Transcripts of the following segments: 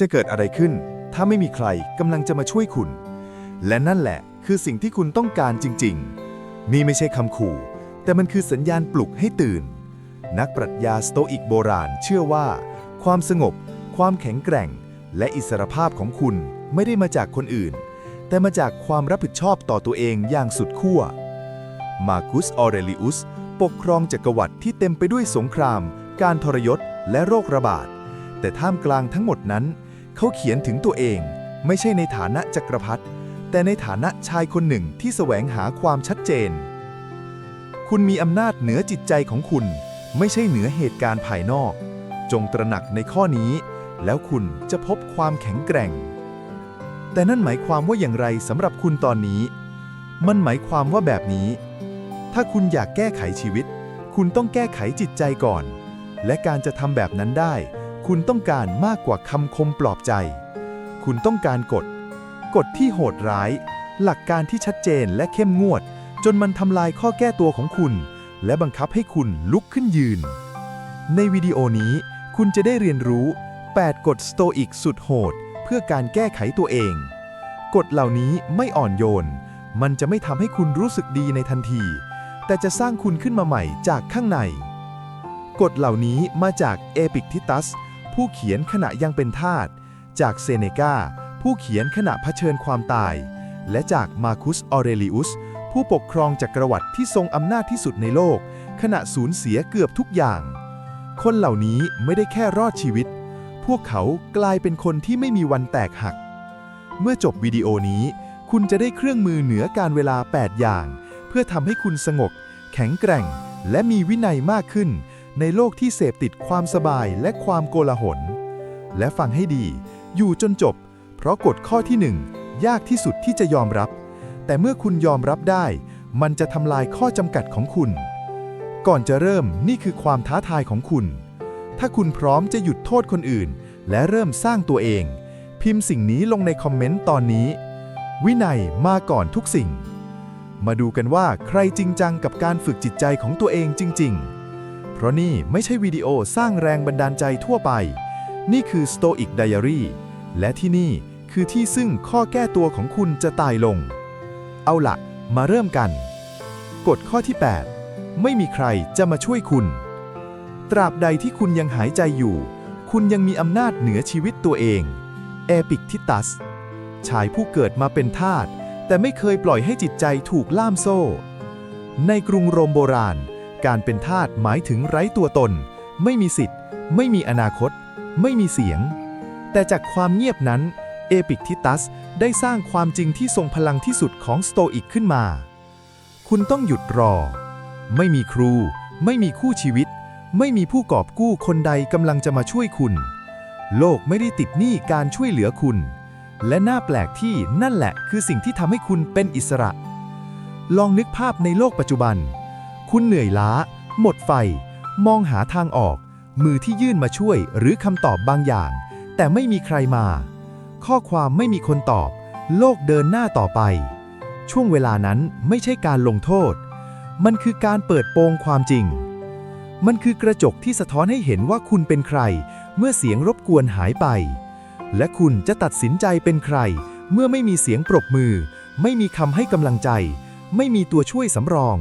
จะเกิดอะไรขึ้น ถ้าไม่มีใครกำลังจะมาช่วยคุณ และนั่นแหละคือสิ่งที่คุณต้องการจริง ๆ นี่ไม่ใช่คำขู่ แต่มันคือสัญญาณปลุกให้ตื่น นักปรัชญาสโตอิกโบราณเชื่อว่า ความสงบ ความแข็งแกร่ง และอิสรภาพของคุณไม่ได้มาจากคนอื่น แต่มาจากความรับผิดชอบต่อตัวเองอย่างสุดขั้ว มาคุสออเรลิอุสปกครองจักรวรรดิที่เต็มไปด้วยสงคราม การทรยศ และโรคระบาด แต่ท่ามกลางทั้งหมดนั้น เขาเขียนถึงตัวเอง ไม่ใช่ในฐานะจักรพรรดิแต่ในฐานะชายคนหนึ่งที่แสวงหาความชัดเจน คุณมีอำนาจเหนือจิตใจของคุณ ไม่ใช่เหนือเหตุการณ์ภายนอก จงตระหนักในข้อนี้ แล้วคุณจะพบความแข็งแกร่ง แต่นั่นหมายความว่าอย่างไรสำหรับคุณตอนนี้ มันหมายความว่าแบบนี้ ถ้าคุณอยากแก้ไขชีวิต คุณต้องแก้ไขจิตใจก่อน และการจะทำแบบนั้นได้ คุณต้องการมากกว่าคำคมปลอบใจ คุณต้องการกฎ กฎที่โหดร้าย หลักการที่ชัดเจนและเข้มงวด จนมันทำลายข้อแก้ตัวของคุณ และบังคับให้คุณลุกขึ้นยืน ในวิดีโอนี้คุณจะได้เรียนรู้ 8 กฎสโตอิกสุดโหด เพื่อการแก้ไขตัวเอง กฎเหล่านี้ไม่อ่อนโยน มันจะไม่ทำให้คุณรู้สึกดีในทันที แต่จะสร้างคุณขึ้นมาใหม่จากข้างในกฎเหล่านี้มาจากเอปิกทิตัส ผู้เขียนขณะยังเป็นทาส จากเซเนกา ผู้เขียนขณะเผชิญความตาย และจากมาคุสออเรลิอุส ผู้ปกครองจักรวรรดิที่ทรงอำนาจที่สุดในโลก ขณะสูญเสียเกือบทุกอย่าง คนเหล่านี้ไม่ได้แค่รอดชีวิต พวกเขากลายเป็นคนที่ไม่มีวันแตกหัก เมื่อจบวิดีโอนี้ คุณจะได้เครื่องมือเหนือการเวลา 8 อย่าง เพื่อทำให้คุณสงบ แข็งแกร่ง และมีวินัยมากขึ้น ในโลกที่เสพติดความสบายและความโกลาหล และฟังให้ดี อยู่จนจบ เพราะกฎข้อที่หนึ่งยากที่สุดที่จะยอมรับ แต่เมื่อคุณยอมรับได้ มันจะทำลายข้อจำกัดของคุณ ก่อนจะเริ่มนี่คือความท้าทายของคุณ ถ้าคุณพร้อมจะหยุดโทษคนอื่น และเริ่มสร้างตัวเอง พิมพ์สิ่งนี้ลงในคอมเมนต์ตอนนี้ วินัยมาก่อนทุกสิ่ง มาดูกันว่าใครจริงจังกับการฝึกจิตใจของตัวเองจริง ๆ เพราะนี่ไม่ใช่วิดีโอสร้างแรงบันดาลใจทั่วไป นี่คือ Stoic Diary และที่นี่คือที่ซึ่งข้อแก้ตัวของคุณจะตายลง เอาละมาเริ่มกัน กฎข้อที่ 8 ไม่มีใครจะมาช่วยคุณ ตราบใดที่คุณยังหายใจอยู่ คุณยังมีอำนาจเหนือชีวิตตัวเองเอปิกทิตัสชายผู้เกิดมาเป็นทาสแต่ไม่เคยปล่อยให้จิตใจถูกล่ามโซ่ ในกรุงโรมโบราณ การเป็นทาสหมายถึงไร้ตัวตน ไม่มีสิทธิ์ ไม่มีอนาคต ไม่มีเสียง แต่จากความเงียบนั้นเอปิกทิตัสได้สร้างความจริงที่ทรงพลังที่สุดของสโตอิกขึ้นมา คุณต้องหยุดรอ ไม่มีครู ไม่มีคู่ชีวิต ไม่มีผู้กอบกู้คนใดกำลังจะมาช่วยคุณ โลกไม่ได้ติดหนี้การช่วยเหลือคุณ และน่าแปลกที่นั่นแหละคือสิ่งที่ทำให้คุณเป็นอิสระ ลองนึกภาพในโลกปัจจุบัน คุณเหนื่อยล้า หมดไฟ มองหาทางออก มือที่ยื่นมาช่วยหรือคำตอบบางอย่าง แต่ไม่มีใครมา ข้อความไม่มีคนตอบ โลกเดินหน้าต่อไป ช่วงเวลานั้นไม่ใช่การลงโทษ มันคือการเปิดโปงความจริง มันคือกระจกที่สะท้อนให้เห็นว่าคุณเป็นใคร เมื่อเสียงรบกวนหายไป และคุณจะตัดสินใจเป็นใคร เมื่อไม่มีเสียงปรบมือ ไม่มีคำให้กำลังใจ ไม่มีตัวช่วยสำรอง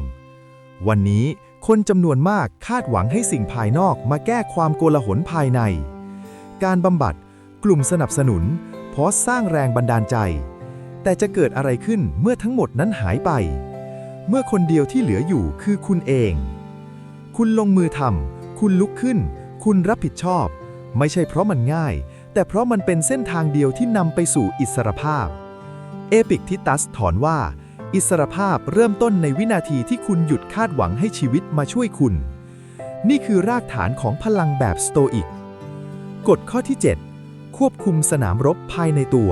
วันนี้คนจำนวนมากคาดหวังให้สิ่งภายนอกมาแก้ความโกลาหลภายใน การบำบัด กลุ่มสนับสนุนเพราะสร้างแรงบันดาลใจ แต่จะเกิดอะไรขึ้นเมื่อทั้งหมดนั้นหายไป เมื่อคนเดียวที่เหลืออยู่คือคุณเอง คุณลงมือทำคุณลุกขึ้น คุณรับผิดชอบ ไม่ใช่เพราะมันง่าย แต่เพราะมันเป็นเส้นทางเดียวที่นำไปสู่อิสรภาพ เอปิกทิตัสถอนว่า อิสรภาพเริ่มต้นในวินาทีที่คุณหยุดคาดหวังให้ชีวิตมาช่วยคุณ นี่คือรากฐานของพลังแบบสโตอิก กฎข้อที่ 7 ควบคุมสนามรบภายในตัว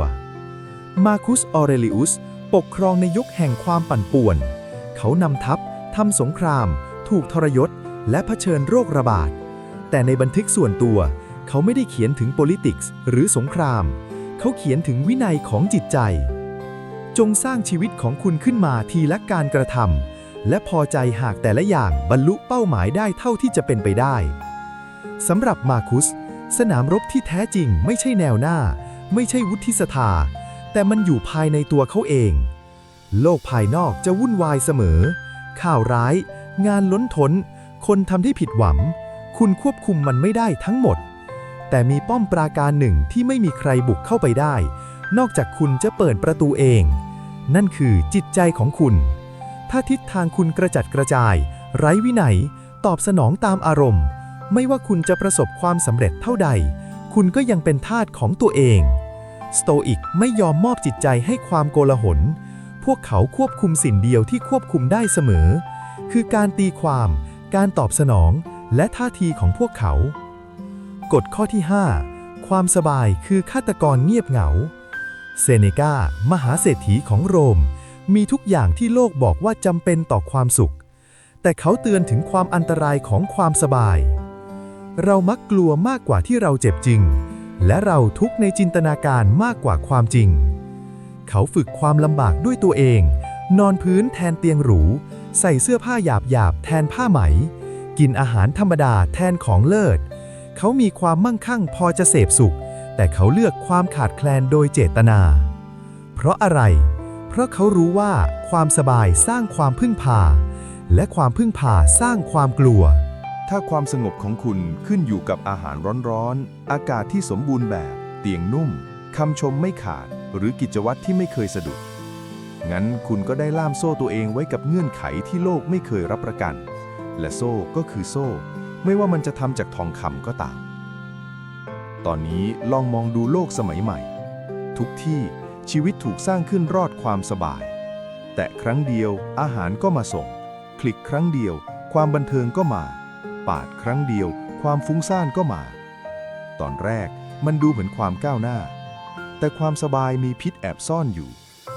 มาคุส ออเรลิอุส ปกครองในยุคแห่งความปั่นป่วน เขานำทัพทำสงคราม ถูกทรยศ และเผชิญโรคระบาด แต่ในบันทึกส่วนตัว เขาไม่ได้เขียนถึง politics หรือสงคราม เขาเขียนถึงวินัยของจิตใจ จงสร้างชีวิตของคุณขึ้นมาทีละการกระทำและพอใจหากแต่ละอย่างบรรลุเป้าหมายได้เท่าที่จะเป็นไปได้สำหรับมาคุส สนามรบที่แท้จริงไม่ใช่แนวหน้า ไม่ใช่วุฒิสภา แต่มันอยู่ภายในตัวเขาเอง โลกภายนอกจะวุ่นวายเสมอ ข่าวร้าย งานล้นทน คนทำที่ผิดหวัง คุณควบคุมมันไม่ได้ทั้งหมด แต่มีป้อมปราการหนึ่งที่ไม่มีใครบุกเข้าไปได้ นอกจากคุณจะเปิดประตูเอง นั่นคือจิตใจของคุณ ถ้าทิศทางคุณกระจัดกระจาย ไร้วินัย ตอบสนองตามอารมณ์ ไม่ว่าคุณจะประสบความสำเร็จเท่าใด คุณก็ยังเป็นทาสของตัวเอง สโตอิกไม่ยอมมอบจิตใจให้ความโกลาหล พวกเขาควบคุมสิ่งเดียวที่ควบคุมได้เสมอ คือการตีความ การตอบสนอง และท่าทีของพวกเขา กฎข้อที่ 5 ความสบายคือฆาตกรเงียบเหงา เซเนกามหาเศรษฐีของโรม มีทุกอย่างที่โลกบอกว่าจำเป็นต่อความสุข แต่เขาเตือนถึงความอันตรายของความสบาย เรามักกลัวมากกว่าที่เราเจ็บจริง และเราทุกข์ในจินตนาการมากกว่าความจริง เขาฝึกความลำบากด้วยตัวเอง นอนพื้นแทนเตียงหรู ใส่เสื้อผ้าหยาบหยาบแทนผ้าไหม กินอาหารธรรมดาแทนของเลิศ เขามีความมั่งคั่งพอจะเสพสุข แต่เขาเลือกความขาดแคลนโดยเจตนา เพราะอะไร เพราะเขารู้ว่าความสบายสร้างความพึ่งพา และความพึ่งพาสร้างความกลัว ถ้าความสงบของคุณขึ้นอยู่กับอาหารร้อนๆ อากาศที่สมบูรณ์แบบ เตียงนุ่ม คำชมไม่ขาด หรือกิจวัตรที่ไม่เคยสะดุด งั้นคุณก็ได้ล่ามโซ่ตัวเองไว้กับเงื่อนไขที่โลกไม่เคยรับประกัน และโซ่ก็คือโซ่ ไม่ว่ามันจะทำจากทองคำก็ตาม ตอนนี้ลองมองดูโลกสมัยใหม่ ทุกที่ชีวิตถูกสร้างขึ้นรอดความสบาย แต่ครั้งเดียวอาหารก็มาส่ง คลิกครั้งเดียว ความบันเทิงก็มา ปาดครั้งเดียว ความฟุ้งซ่านก็มา ตอนแรกมันดูเหมือนความก้าวหน้า แต่ความสบายมีพิษแอบซ่อนอยู่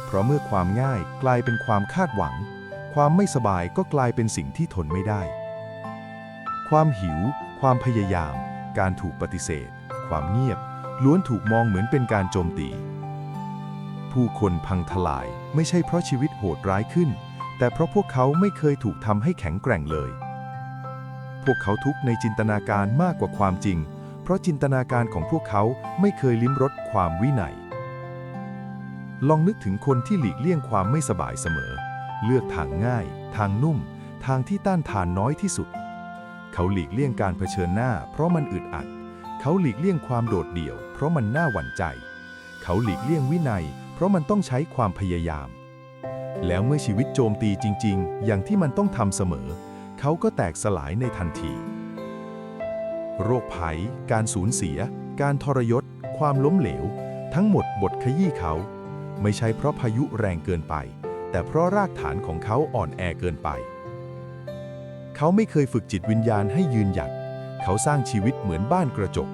เพราะเมื่อความง่ายกลายเป็นความคาดหวัง ความไม่สบายก็กลายเป็นสิ่งที่ทนไม่ได้ ความหิว ความพยายาม การถูกปฏิเสธ ความเงียบ ล้วนถูกมองเหมือนเป็นการโจมตี ผู้คนพังทลายไม่ใช่เพราะชีวิตโหดร้ายขึ้น แต่เพราะพวกเขาไม่เคยถูกทำให้แข็งแกร่งเลย พวกเขาทุกข์ในจินตนาการมากกว่าความจริง เพราะจินตนาการของพวกเขาไม่เคยลิ้มรสความวินัย ลองนึกถึงคนที่หลีกเลี่ยงความไม่สบายเสมอ เลือกทางง่าย ทางนุ่ม ทางที่ต้านทานน้อยที่สุดเขาหลีกเลี่ยงการเผชิญหน้าเพราะมันอึดอัด เขาหลีกเลี่ยงความโดดเดี่ยว เพราะมันน่าหวั่นใจ เขาหลีกเลี่ยงวินัย เพราะมันต้องใช้ความพยายาม แล้วเมื่อชีวิตโจมตีจริง ๆ อย่างที่มันต้องทำเสมอ เขาก็แตกสลายในทันที โรคภัย การสูญเสีย การทรยศ ความล้มเหลว ทั้งหมดบทขยี้เขา ไม่ใช่เพราะพายุแรงเกินไป แต่เพราะรากฐานของเขาอ่อนแอเกินไป เขาไม่เคยฝึกจิตวิญญาณให้ยืนหยัด เขาสร้างชีวิตเหมือนบ้านกระจก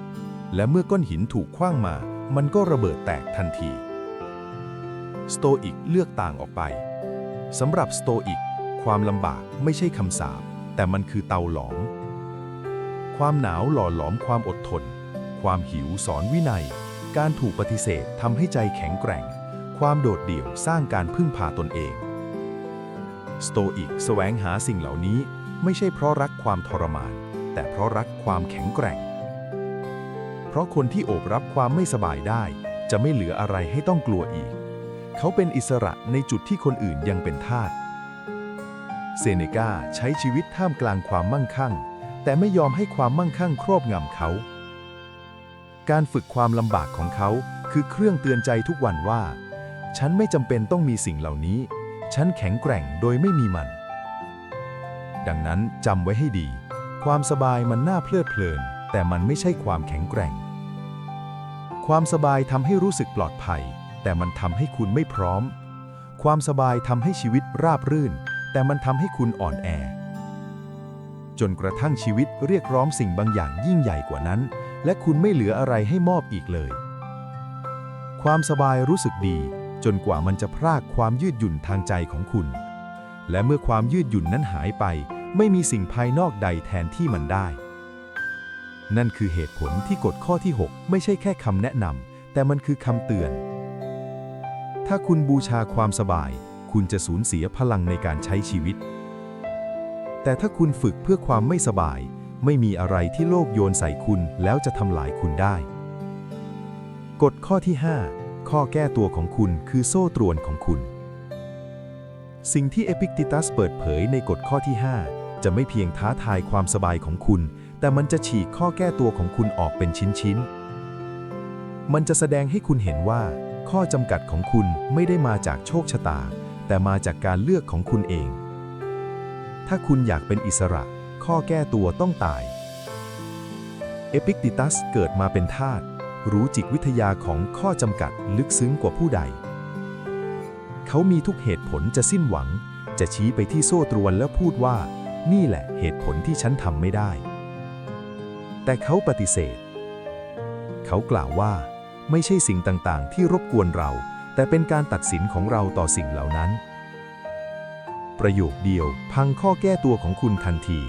และเมื่อก้อนหินถูกคว้างมา มันก็ระเบิดแตกทันที สโตอิกเลือกต่างออกไปสำหรับสโตอิก ความลำบากไม่ใช่คำสาปแต่มันคือเตาหลอม ความหนาวหล่อหลอมความอดทน ความหิวสอนวินัย การถูกปฏิเสธทำให้ใจแข็งแกร่ง ความโดดเดี่ยวสร้างการพึ่งพาตนเอง สโตอิกแสวงหาสิ่งเหล่านี้ไม่ใช่เพราะรักความทรมาน แต่เพราะรักความแข็งแกร่ง เพราะคนที่โอบรับความไม่สบายได้ จะไม่เหลืออะไรให้ต้องกลัวอีก เขาเป็นอิสระในจุดที่คนอื่นยังเป็นทาสเซเนกาใช้ชีวิตท่ามกลางความมั่งคั่ง แต่ไม่ยอมให้ความมั่งคั่งครอบงำเขา การฝึกความลำบากของเขาคือเครื่องเตือนใจทุกวันว่า ฉันไม่จำเป็นต้องมีสิ่งเหล่านี้ ฉันแข็งแกร่งโดยไม่มีมัน ดังนั้นจำไว้ให้ดี ความสบายมันน่าเพลิดเพลิน แต่มันไม่ใช่ความแข็งแกร่ง ความสบายทำให้รู้สึกปลอดภัย แต่มันทำให้คุณไม่พร้อม ความสบายทำให้ชีวิตราบรื่น แต่มันทำให้คุณอ่อนแอ จนกระทั่งชีวิตเรียกร้องสิ่งบางอย่างยิ่งใหญ่กว่านั้น และคุณไม่เหลืออะไรให้มอบอีกเลย ความสบายรู้สึกดี จนกว่ามันจะพรากความยืดหยุ่นทางใจของคุณ และเมื่อความยืดหยุ่นนั้นหายไป ไม่มีสิ่งภายนอกใดแทนที่มันได้ นั่นคือเหตุผลที่กฎข้อที่ 6 ไม่ใช่แค่คำแนะนำแต่มันคือคำเตือน ถ้าคุณบูชาความสบาย คุณจะสูญเสียพลังในการใช้ชีวิต แต่ถ้าคุณฝึกเพื่อความไม่สบาย ไม่มีอะไรที่โลกโยนใส่คุณแล้วจะทำลายคุณได้ กฎข้อที่ 5 ข้อแก้ตัวของคุณคือโซ่ตรวนของคุณสิ่งที่เอพิกติตัสเปิดเผยในกฎข้อที่ 5 จะไม่เพียงท้าทายความสบายของคุณ แต่มันจะฉีกข้อแก้ตัวของคุณออกเป็นชิ้นๆ มันจะแสดงให้คุณเห็นว่า ข้อจำกัดของคุณไม่ได้มาจากโชคชะตา แต่มาจากการเลือกของคุณเอง ถ้าคุณอยากเป็นอิสระ ข้อแก้ตัวต้องตาย เอพิกติตัสเกิดมาเป็นทาสรู้จิตวิทยาของข้อจำกัดลึกซึ้งกว่าผู้ใด เขามีทุกเหตุผลจะสิ้นหวัง จะชี้ไปที่โซ่ตรวนแล้วพูดว่า นี่แหละเหตุผลที่ฉันทำไม่ได้ แต่เขาปฏิเสธ เขากล่าวว่า ไม่ใช่สิ่งต่างๆ ที่รบกวนเรา แต่เป็นการตัดสินของเราต่อสิ่งเหล่านั้น ประโยคเดียวพังข้อแก้ตัวของคุณทันที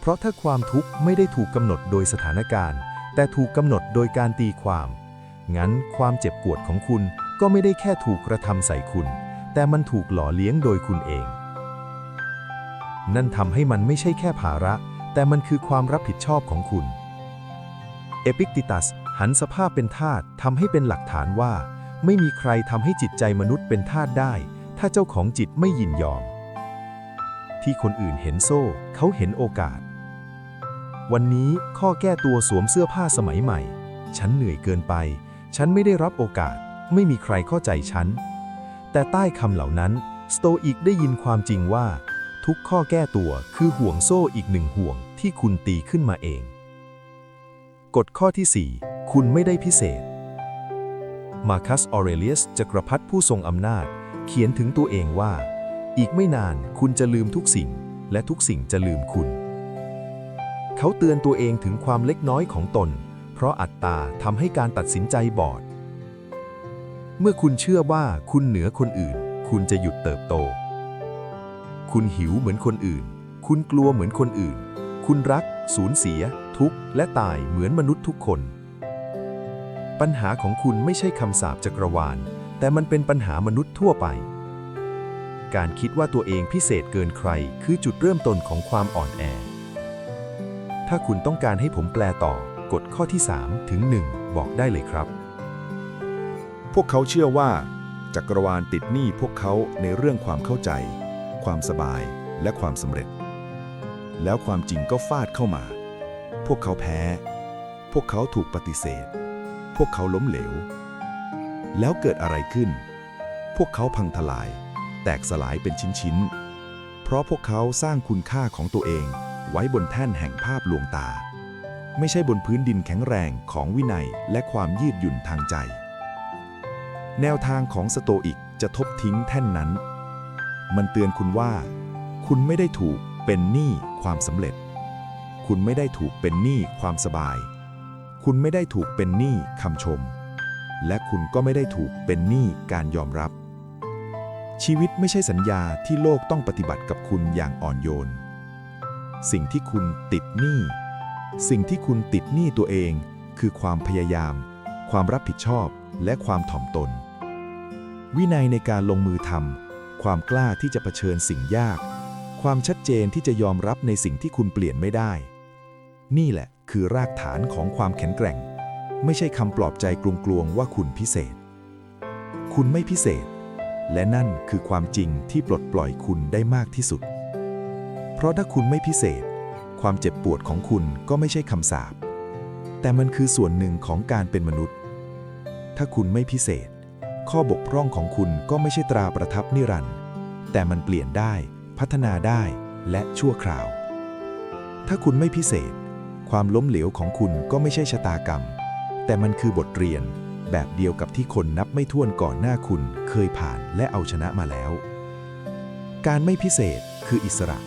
เพราะถ้าความทุกข์ไม่ได้ถูกกำหนดโดยสถานการณ์ แต่ถูกกำหนดโดยการตีความ งั้นความเจ็บปวดของคุณก็ไม่ได้แค่ถูกกระทำใส่คุณ แต่มันถูกหล่อเลี้ยงโดยคุณเอง นั่นทำให้มันไม่ใช่แค่ภาระ แต่มันคือความรับผิดชอบของคุณ เอพิกติตัสหันสภาพเป็นทาสทำให้เป็นหลักฐานว่า ไม่มีใครทำให้จิตใจมนุษย์เป็นทาสได้ ถ้าเจ้าของจิตไม่ยินยอม ที่คนอื่นเห็นโซ่ เขาเห็นโอกาส วันนี้ข้อแก้ตัวสวมเสื้อผ้าสมัยใหม่ ฉันเหนื่อยเกินไป ฉันไม่ได้รับโอกาส ไม่มีใครเข้าใจฉัน แต่ใต้คำเหล่านั้น สโตอิกได้ยินความจริงว่า ทุกข้อแก้ตัวคือห่วงโซ่อีกหนึ่งห่วงที่คุณตีขึ้นมาเอง กฎข้อที่ 4 คุณไม่ได้พิเศษ มาคัสออเรเลียสจักรพรรดิผู้ทรงอำนาจ เขียนถึงตัวเองว่า อีกไม่นานคุณจะลืมทุกสิ่ง และทุกสิ่งจะลืมคุณ เขาเตือนตัวเองถึงความเล็กน้อยของตน เพราะอัตตาทำให้การตัดสินใจบอด เมื่อคุณเชื่อว่าคุณเหนือคนอื่น คุณจะหยุดเติบโต คุณหิวเหมือนคนอื่น คุณกลัวเหมือนคนอื่น คุณรัก สูญเสีย ทุกข์ และตายเหมือนมนุษย์ทุกคน ปัญหาของคุณไม่ใช่คำสาปจักรวาล แต่มันเป็นปัญหามนุษย์ทั่วไป การคิดว่าตัวเองพิเศษเกินใคร คือจุดเริ่มต้นของความอ่อนแอ ถ้าคุณต้องการให้ผมแปลต่อกฎข้อที่ 3 ถึง 1 บอกได้เลยครับ พวกเขาเชื่อว่าจักรวาลติดหนี้พวกเขาในเรื่องความเข้าใจ ความสบายและความสำเร็จ แล้วความจริงก็ฟาดเข้ามา พวกเขาแพ้ พวกเขาถูกปฏิเสธ พวกเขาล้มเหลว แล้วเกิดอะไรขึ้น พวกเขาพังทลาย แตกสลายเป็นชิ้นๆ เพราะพวกเขาสร้างคุณค่าของตัวเองไว้บนแท่นแห่งภาพลวงตา ไม่ใช่บนพื้นดินแข็งแรงของวินัยและความยืดหยุ่นทางใจ แนวทางของสโตอิกจะทบทิ้งแท่นนั้น มันเตือนคุณว่า คุณไม่ได้ถูกเป็นหนี้ความสำเร็จ คุณไม่ได้ถูกเป็นหนี้ความสบาย คุณไม่ได้ถูกเป็นหนี้คำชม และคุณก็ไม่ได้ถูกเป็นหนี้การยอมรับ ชีวิตไม่ใช่สัญญาที่โลกต้องปฏิบัติกับคุณอย่างอ่อนโยน สิ่งที่คุณติดหนี้ สิ่งที่คุณติดหนี้ตัวเอง คือความพยายาม ความรับผิดชอบและความถ่อมตน วินัยในการลงมือทำ ความกล้าที่จะเผชิญสิ่งยาก ความชัดเจนที่จะยอมรับในสิ่งที่คุณเปลี่ยนไม่ได้ นี่แหละคือรากฐานของความแข็งแกร่ง ไม่ใช่คำปลอบใจกลวงๆว่าคุณพิเศษ คุณไม่พิเศษ และนั่นคือความจริงที่ปลดปล่อยคุณได้มากที่สุด เพราะถ้าคุณไม่พิเศษ ความเจ็บปวดของคุณก็ไม่ใช่คำสาปแต่มันคือส่วนหนึ่งของการเป็นมนุษย์ ถ้าคุณไม่พิเศษ ข้อบกพร่องของคุณก็ไม่ใช่ตราประทับนิรันดร์แต่มันเปลี่ยนได้ พัฒนาได้และชั่วคราว ถ้าคุณไม่พิเศษ ความล้มเหลวของคุณก็ไม่ใช่ชะตากรรม แต่มันคือบทเรียนแบบเดียวกับที่คนนับไม่ถ้วนก่อนหน้าคุณเคยผ่านและเอาชนะมาแล้ว การไม่พิเศษคืออิสระ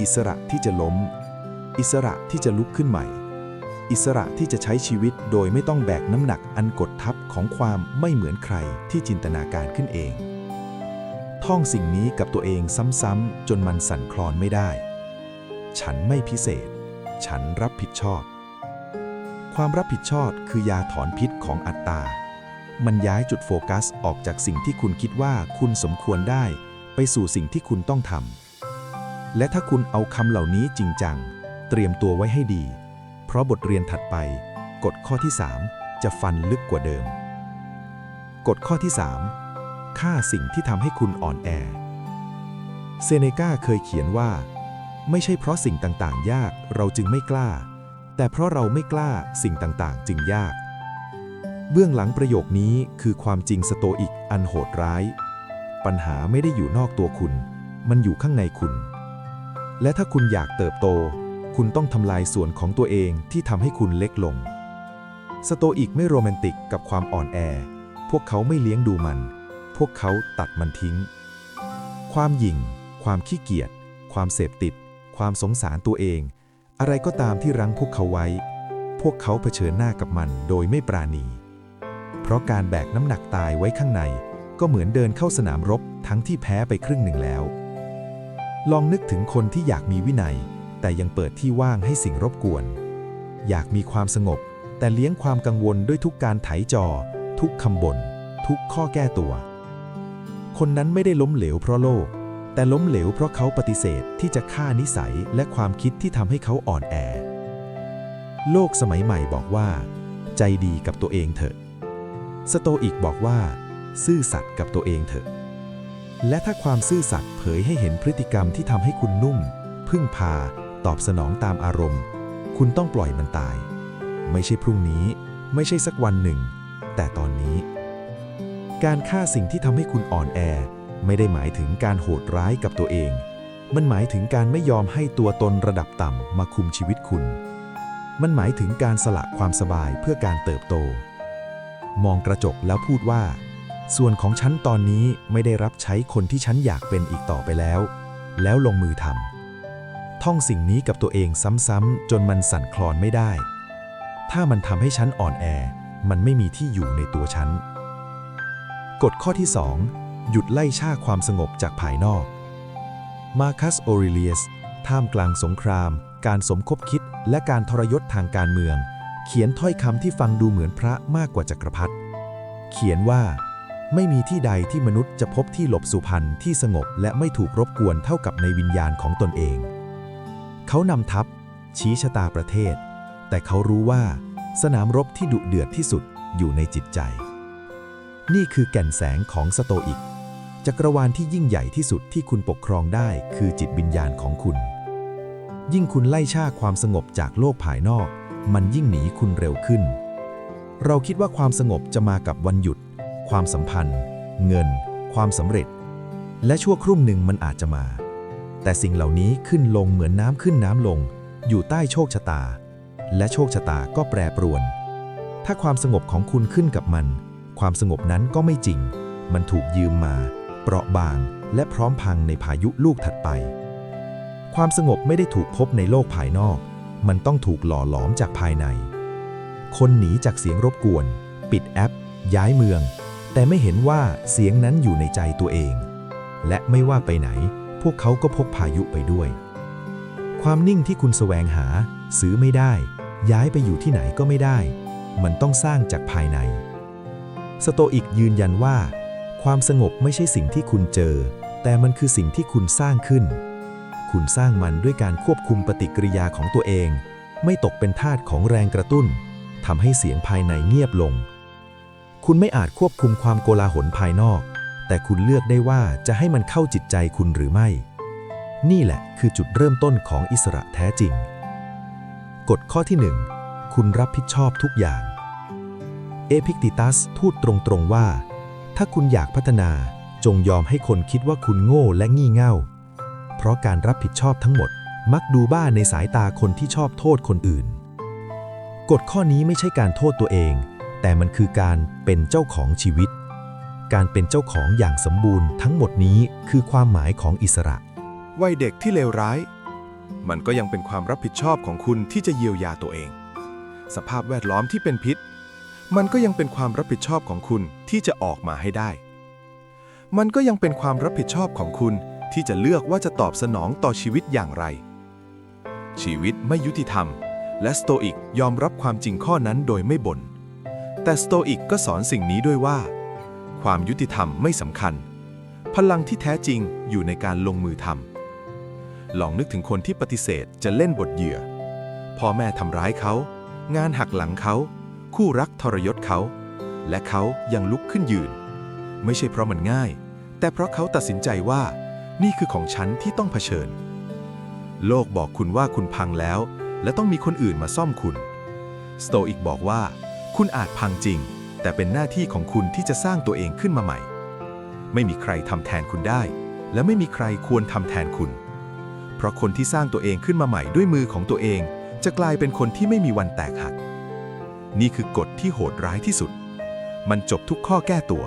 อิสระที่จะล้ม อิสระที่จะลุกขึ้นใหม่ อิสระที่จะใช้ชีวิตโดยไม่ต้องแบกน้ำหนักอันกดทับของความไม่เหมือนใครที่จินตนาการขึ้นเอง ท่องสิ่งนี้กับตัวเองซ้ำๆจนมันสั่นคลอนไม่ได้ ฉันไม่พิเศษ ฉันรับผิดชอบ ความรับผิดชอบคือยาถอนพิษของอัตตา มันย้ายจุดโฟกัสออกจากสิ่งที่คุณคิดว่าคุณสมควรได้ ไปสู่สิ่งที่คุณต้องทำและถ้าคุณเอาคำเหล่านี้จริงจัง เตรียมตัวไว้ให้ดี เพราะบทเรียนถัดไป กฎข้อที่ 3 จะฟันลึกกว่าเดิม กฎข้อที่ 3 ค่าสิ่งที่ทำให้คุณอ่อนแอ เซเนกาเคยเขียนว่า ไม่ใช่เพราะสิ่งต่างๆ ยากเราจึงไม่กล้า แต่เพราะเราไม่กล้าสิ่งต่างๆ จึงยาก เบื้องหลังประโยคนี้คือความจริงสโตอิกอันโหดร้าย ปัญหาไม่ได้อยู่นอกตัวคุณ มันอยู่ข้างในคุณ และถ้าคุณอยากเติบโต คุณต้องทำลายส่วนของตัวเองที่ทำให้คุณเล็กลง สโตอิกไม่โรแมนติกกับความอ่อนแอ พวกเขาไม่เลี้ยงดูมัน พวกเขาตัดมันทิ้ง ความหยิ่ง ความขี้เกียจ ความเสพติด ความสงสารตัวเอง อะไรก็ตามที่รั้งพวกเขาไว้ พวกเขาเผชิญหน้ากับมันโดยไม่ปราณี เพราะการแบกน้ำหนักตายไว้ข้างใน ก็เหมือนเดินเข้าสนามรบทั้งที่แพ้ไปครึ่งหนึ่งแล้ว ลองนึกถึงคนที่อยากมีวินัย แต่ยังเปิดที่ว่างให้สิ่งรบกวน อยากมีความสงบ แต่เลี้ยงความกังวลด้วยทุกการไถจอ ทุกคำบน่นทุกข้อแก้ตัว คนนั้นไม่ได้ล้มเหลวเพราะโลก แต่ล้มเหลวเพราะเขาปฏิเสธที่จะฆ่านิสัยและความคิดที่ทำให้เขาอ่อนแอ โลกสมัยใหม่บอกว่า ใจดีกับตัวเองเถอะ สโตอิกบอกว่า ซื่อสัตย์กับตัวเองเถอะ และถ้าความซื่อสัตย์เผยให้เห็นพฤติกรรมที่ทำให้คุณนุ่ม พึ่งพา ตอบสนองตามอารมณ์ คุณต้องปล่อยมันตาย ไม่ใช่พรุ่งนี้ ไม่ใช่สักวันหนึ่ง แต่ตอนนี้ การฆ่าสิ่งที่ทำให้คุณอ่อนแอ ไม่ได้หมายถึงการโหดร้ายกับตัวเอง มันหมายถึงการไม่ยอมให้ตัวตนระดับต่ำมาคุมชีวิตคุณ มันหมายถึงการสละความสบายเพื่อการเติบโต มองกระจกแล้วพูดว่า ส่วนของฉันตอนนี้ไม่ได้รับใช้คนที่ฉันอยากเป็นอีกต่อไปแล้ว แล้วลงมือทำ ท่องสิ่งนี้กับตัวเองซ้ำๆจนมันสั่นคลอนไม่ได้ ถ้ามันทำให้ฉันอ่อนแอ มันไม่มีที่อยู่ในตัวฉัน กฎข้อที่ 2 หยุดไล่ช่าความสงบจากภายนอก มาคัสโอริเลียส ท่ามกลางสงคราม การสมคบคิด และการทรยศทางการเมือง เขียนถ้อยคำที่ฟังดูเหมือนพระมากกว่าจักรพรรดิเขียนว่าไม่มีที่ใดที่มนุษย์จะพบที่หลบสุพรรณที่สงบและไม่ถูกรบกวนเท่ากับในวิญญาณของตนเอง เขานำทัพ ชี้ชะตาประเทศ แต่เขารู้ว่า สนามรบที่ดุเดือดที่สุดอยู่ในจิตใจ นี่คือแก่นแสงของสโตอิก จักรวาลที่ยิ่งใหญ่ที่สุดที่คุณปกครองได้คือจิตวิญญาณของคุณ ยิ่งคุณไล่ช่าความสงบจากโลกภายนอก มันยิ่งหนีคุณเร็วขึ้น เราคิดว่าความสงบจะมากับวันหยุด ความสัมพันธ์ เงิน ความสำเร็จ และชั่วครู่หนึ่งมันอาจจะมา แต่สิ่งเหล่านี้ขึ้นลงเหมือนน้ำขึ้นน้ำลง อยู่ใต้โชคชะตา และโชคชะตาก็แปรปรวน ถ้าความสงบของคุณขึ้นกับมัน ความสงบนั้นก็ไม่จริง มันถูกยืมมา เปราะบาง และพร้อมพังในพายุลูกถัดไป ความสงบไม่ได้ถูกพบในโลกภายนอก มันต้องถูกหล่อหลอมจากภายใน คนหนีจากเสียงรบกวน ปิดแอป ย้ายเมือง แต่ไม่เห็นว่าเสียงนั้นอยู่ในใจตัวเอง และไม่ว่าไปไหน พวกเขาก็พกพายุไปด้วย ความนิ่งที่คุณแสวงหา ซื้อไม่ได้ ย้ายไปอยู่ที่ไหนก็ไม่ได้ มันต้องสร้างจากภายใน สโตอิกยืนยันว่า ความสงบไม่ใช่สิ่งที่คุณเจอ แต่มันคือสิ่งที่คุณสร้างขึ้น คุณสร้างมันด้วยการควบคุมปฏิกิริยาของตัวเอง ไม่ตกเป็นทาสของแรงกระตุ้นทำให้เสียงภายในเงียบลง คุณไม่อาจควบคุมความโกลาหลภายนอก แต่คุณเลือกได้ว่าจะให้มันเข้าจิตใจคุณหรือไม่ นี่แหละคือจุดเริ่มต้นของอิสระแท้จริง กฎข้อที่ 1 คุณรับผิดชอบทุกอย่าง เอพิกติตัสพูดตรงๆว่า ถ้าคุณอยากพัฒนาจงยอมให้คนคิดว่าคุณโง่และงี่เง่า เพราะการรับผิดชอบทั้งหมด มักดูบ้าในสายตาคนที่ชอบโทษคนอื่น กฎข้อนี้ไม่ใช่การโทษตัวเอง แต่มันคือการเป็นเจ้าของชีวิต การเป็นเจ้าของอย่างสมบูรณ์ทั้งหมดนี้คือความหมายของอิสระ วัยเด็กที่เลวร้าย มันก็ยังเป็นความรับผิดชอบของคุณที่จะเยียวยาตัวเอง สภาพแวดล้อมที่เป็นพิษ มันก็ยังเป็นความรับผิดชอบของคุณที่จะออกมาให้ได้ มันก็ยังเป็นความรับผิดชอบของคุณที่จะเลือกว่าจะตอบสนองต่อชีวิตอย่างไร ชีวิตไม่ยุติธรรม และสโตอิกยอมรับความจริงข้อนั้นโดยไม่บน่นแต่สโตอิกก็สอนสิ่งนี้ด้วยว่า ความยุติธรรมไม่สำคัญ พลังที่แท้จริงอยู่ในการลงมือทำลองนึกถึงคนที่ปฏิเสธจะเล่นบทเหยื่อ พ่อแม่ทำร้ายเขา งานหักหลังเขา คู่รักทรยศเขา และเขายังลุกขึ้นยืน ไม่ใช่เพราะมันง่าย แต่เพราะเขาตัดสินใจว่านี่คือของฉันที่ต้องเผชิญ โลกบอกคุณว่าคุณพังแล้ว และต้องมีคนอื่นมาซ่อมคุณ สโตอิกบอกว่า คุณอาจพังจริง แต่เป็นหน้าที่ของคุณที่จะสร้างตัวเองขึ้นมาใหม่ ไม่มีใครทำแทนคุณได้ และไม่มีใครควรทำแทนคุณ เพราะคนที่สร้างตัวเองขึ้นมาใหม่ด้วยมือของตัวเอง จะกลายเป็นคนที่ไม่มีวันแตกหัก นี่คือกฎที่โหดร้ายที่สุด มันจบทุกข้อแก้ตัว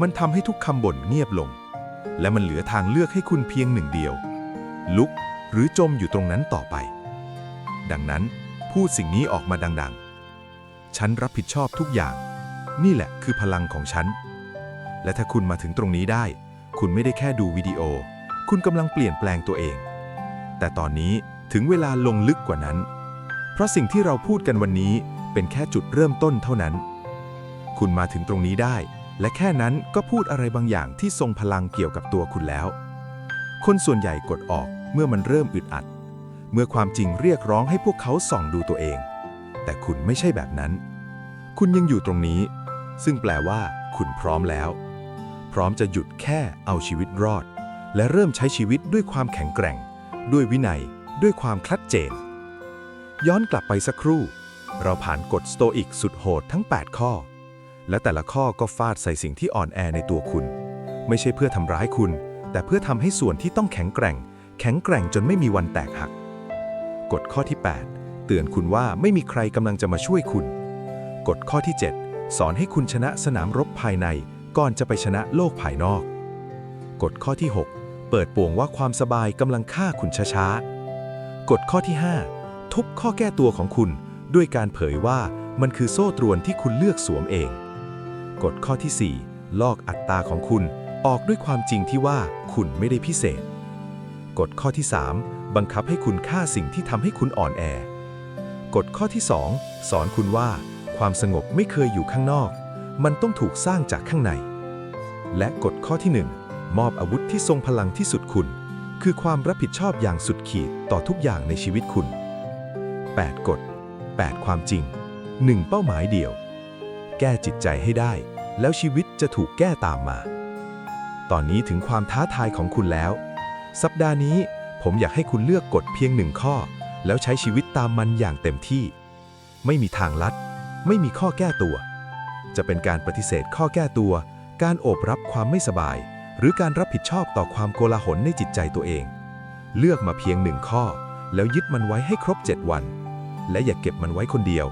มันทำให้ทุกคำบ่นเงียบลง และมันเหลือทางเลือกให้คุณเพียงหนึ่งเดียว ลุกหรือจมอยู่ตรงนั้นต่อไป ดังนั้นพูดสิ่งนี้ออกมาดัง ๆ ฉันรับผิดชอบทุกอย่าง นี่แหละคือพลังของฉัน และถ้าคุณมาถึงตรงนี้ได้ คุณไม่ได้แค่ดูวิดีโอ คุณกำลังเปลี่ยนแปลงตัวเอง แต่ตอนนี้ถึงเวลาลงลึกกว่านั้น เพราะสิ่งที่เราพูดกันวันนี้เป็นแค่จุดเริ่มต้นเท่านั้น คุณมาถึงตรงนี้ได้ และแค่นั้นก็พูดอะไรบางอย่างที่ทรงพลังเกี่ยวกับตัวคุณแล้ว คนส่วนใหญ่กดออกเมื่อมันเริ่มอึดอัด เมื่อความจริงเรียกร้องให้พวกเขาส่องดูตัวเอง แต่คุณไม่ใช่แบบนั้น คุณยังอยู่ตรงนี้ ซึ่งแปลว่าคุณพร้อมแล้ว พร้อมจะหยุดแค่เอาชีวิตรอด และเริ่มใช้ชีวิตด้วยความแข็งแกร่ง ด้วยวินัย ด้วยความคลัดเจน ย้อนกลับไปสักครู่ เราผ่านกฎสโตอิกสุดโหดทั้ง 8 ข้อ และแต่ละข้อก็ฟาดใส่สิ่งที่อ่อนแอในตัวคุณ ไม่ใช่เพื่อทำร้ายคุณ แต่เพื่อทำให้ส่วนที่ต้องแข็งแกร่ง แข็งแกร่งจนไม่มีวันแตกหัก กฎข้อที่ 8 เตือนคุณว่าไม่มีใครกำลังจะมาช่วยคุณ กฎข้อที่ 7 สอนให้คุณชนะสนามรบภายใน ก่อนจะไปชนะโลกภายนอก กฎข้อที่ 6 เปิดโป่งว่าความสบายกำลังฆ่าคุณช้าๆ กฎข้อที่ 5 ทุบข้อแก้ตัวของคุณ ด้วยการเผยว่ามันคือโซ่ตรวนที่คุณเลือกสวมเอง กฎข้อที่ 4 ลอกอัตตาของคุณออกด้วยความจริงที่ว่าคุณไม่ได้พิเศษ กฎข้อที่ 3 บังคับให้คุณฆ่าสิ่งที่ทำให้คุณอ่อนแอ กฎข้อที่ 2 สอนคุณว่า ความสงบไม่เคยอยู่ข้างนอก มันต้องถูกสร้างจากข้างใน และกฎข้อที่ 1 มอบอาวุธที่ทรงพลังที่สุดคุณ คือความรับผิดชอบอย่างสุดขีดต่อทุกอย่างในชีวิตคุณ 8 กฎ 8 ความจริง 1 เป้าหมายเดียว แก้จิตใจให้ได้ แล้วชีวิตจะถูกแก้ตามมา ตอนนี้ถึงความท้าทายของคุณแล้ว สัปดาห์นี้ผมอยากให้คุณเลือกกฎเพียงหนึ่งข้อ แล้วใช้ชีวิตตามมันอย่างเต็มที่ ไม่มีทางลัด ไม่มีข้อแก้ตัว จะเป็นการปฏิเสธข้อแก้ตัว การโอบรับความไม่สบาย หรือการรับผิดชอบต่อความโกลาหลในจิตใจตัวเอง เลือกมาเพียงหนึ่งข้อ แล้วยึดมันไว้ให้ครบ 7 วัน และอย่าเก็บมันไว้คนเดียว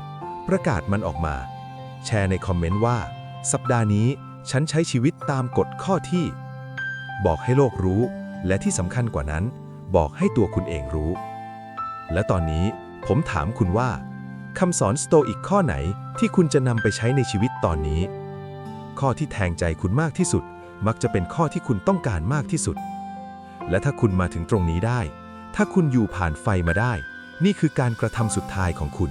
ประกาศมันออกมา แชร์ในคอมเมนต์ว่า สัปดาห์นี้ฉันใช้ชีวิตตามกฎข้อที่ บอกให้โลกรู้ และที่สำคัญกว่านั้น บอกให้ตัวคุณเองรู้ และตอนนี้ผมถามคุณว่า คำสอนสโตอิกข้อไหนที่คุณจะนำไปใช้ในชีวิตตอนนี้ ข้อที่แทงใจคุณมากที่สุด มักจะเป็นข้อที่คุณต้องการมากที่สุด และถ้าคุณมาถึงตรงนี้ได้ ถ้าคุณอยู่ผ่านไฟมาได้ นี่คือการกระทำสุดท้ายของคุณ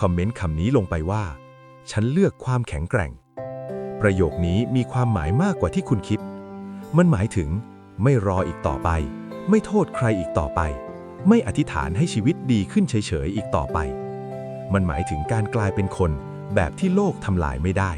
คอมเมนต์คำนี้ลงไปว่า ฉันเลือกความแข็งแกร่ง ประโยคนี้มีความหมายมากกว่าที่คุณคิด มันหมายถึง ไม่รออีกต่อไป ไม่โทษใครอีกต่อไป ไม่อธิษฐานให้ชีวิตดีขึ้นเฉยๆอีกต่อไป มันหมายถึงการกลายเป็นคนแบบที่โลกทำลายไม่ได้